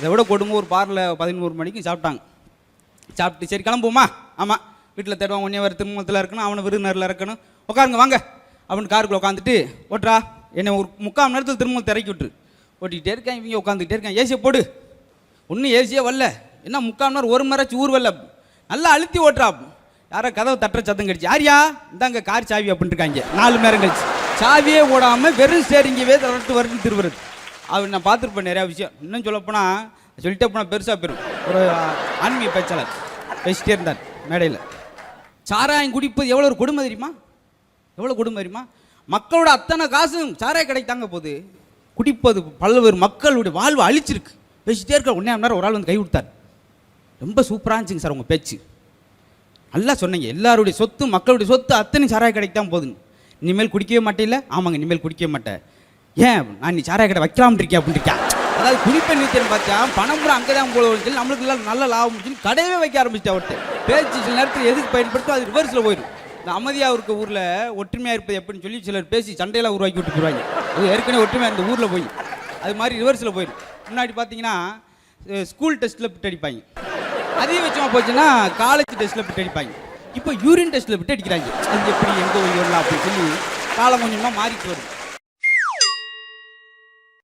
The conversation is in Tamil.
இதை விட கொடுங்க ஒரு பாரில் பதினோரு மணிக்கு சாப்பிட்டாங்க. சாப்பிட்டு சரி கிளம்புவோமா? ஆமாம் வீட்டில் தேடுவான் ஒன்றே வர திருமணத்தில் இருக்கணும் அவனை விருந்தினரில் இருக்கணும் உட்காருங்க வாங்க. அப்படின்னு காருக்குள்ள உட்காந்துட்டு ஓட்டுறா. என்னை ஒரு முக்கால் மணி நேரத்தில் திருமணத்தை இறக்கி விட்டுரு. ஓட்டிக்கிட்டே இருக்கேன் இவங்க உட்காந்துக்கிட்டே இருக்கேன். ஏசியை போடு. ஒன்றும் ஏசியே வரல. என்ன முக்கால் மணி நேரம் ஒரு மணி நேரம் ஊர் வரல. நல்லா அழுத்தி ஓட்டுறா. யாரோ கதவை தட்டுற சத்தம் கடிச்சு யாரியா? இந்தாங்க கார் சாவி அப்படின்ட்டு இருக்காங்க. நாலு நேரம் கழிச்சு. சாவியே ஓடாமல் வெறும் ஸ்டேரிங்கவே தரட்டு வருது திருவுறது அவர் நான் பார்த்துருப்பேன் நிறையா விஷயம். இன்னும் சொல்லப்போனால் சொல்லிட்டே போனால் பெருசாக போயிடும் ஒரு ஆன்மீக பேச்சாளர் பேசிட்டே இருந்தார் மேடையில். சாராயம் குடிப்பது எவ்வளோ ஒரு கொடுமை தெரியுமா? எவ்வளோ கொடுமை தெரியுமா? மக்களோட அத்தனை காசும் சாராய கடைக்கு தாங்க போகுது. குடிப்பது பல்வேறு மக்களுடைய வாழ்வு அழிச்சிருக்கு. பேசிட்டே இருக்க ஒன்றே நேரம் ஒரு ஆள் வந்து கை கொடுத்தார். ரொம்ப சூப்பராக இருந்துச்சுங்க சார் உங்கள் பேச்சு. நல்லா சொன்னீங்க. எல்லாருடைய சொத்து மக்களுடைய சொத்து அத்தனை சாராய கடைக்கு தான் போகுதுங்க இனிமேல் குடிக்கவே மாட்டேல்ல? ஆமாங்க இனிமேல் குடிக்கவே மாட்டேன். ஏன்? நான் நீ சாராய கடை வைக்கலாம்னு இருக்கேன் அப்படின்னு இருக்கேன் அதாவது குறிப்பை நிறுத்தம் பார்த்தா பணம் கூட அங்கே தான் போல சொல்லி நம்மளுக்கு எல்லாம் நல்ல லாபம் சொல்லி கடையவே வைக்க ஆரம்பிச்சிட்டு அவர்கிட்ட. பேச்சு சில நேரத்தில் எதுக்கு பயன்படுத்தோ அது ரிவர்ஸில் போயிடும். இந்த அமைதியாக இருக்க ஊரில் ஒற்றுமையாக இருப்பது எப்படின்னு சொல்லி சிலர் பேசி சண்டையெல்லாம் உருவாக்கி விட்டு போயிடுவாங்க. அது ஏற்கனவே ஒற்றுமையாக இந்த ஊரில் போய். அது மாதிரி ரிவர்ஸில் போயிடும். முன்னாடி பார்த்தீங்கன்னா ஸ்கூல் டெஸ்ட்டில் பிட்டு அடிப்பாங்க. அதிகபட்சமாக போச்சுன்னா காலேஜ் டெஸ்ட்டில் பிட்டு அடிப்பாங்க. இப்போ யூரின் டெஸ்ட்டில் பிட்டு அடிக்கிறாங்க. அது எப்படி எங்கே வரலாம் அப்படின்னு சொல்லி காலம் கொஞ்சமாக மாறிட்டு வருது.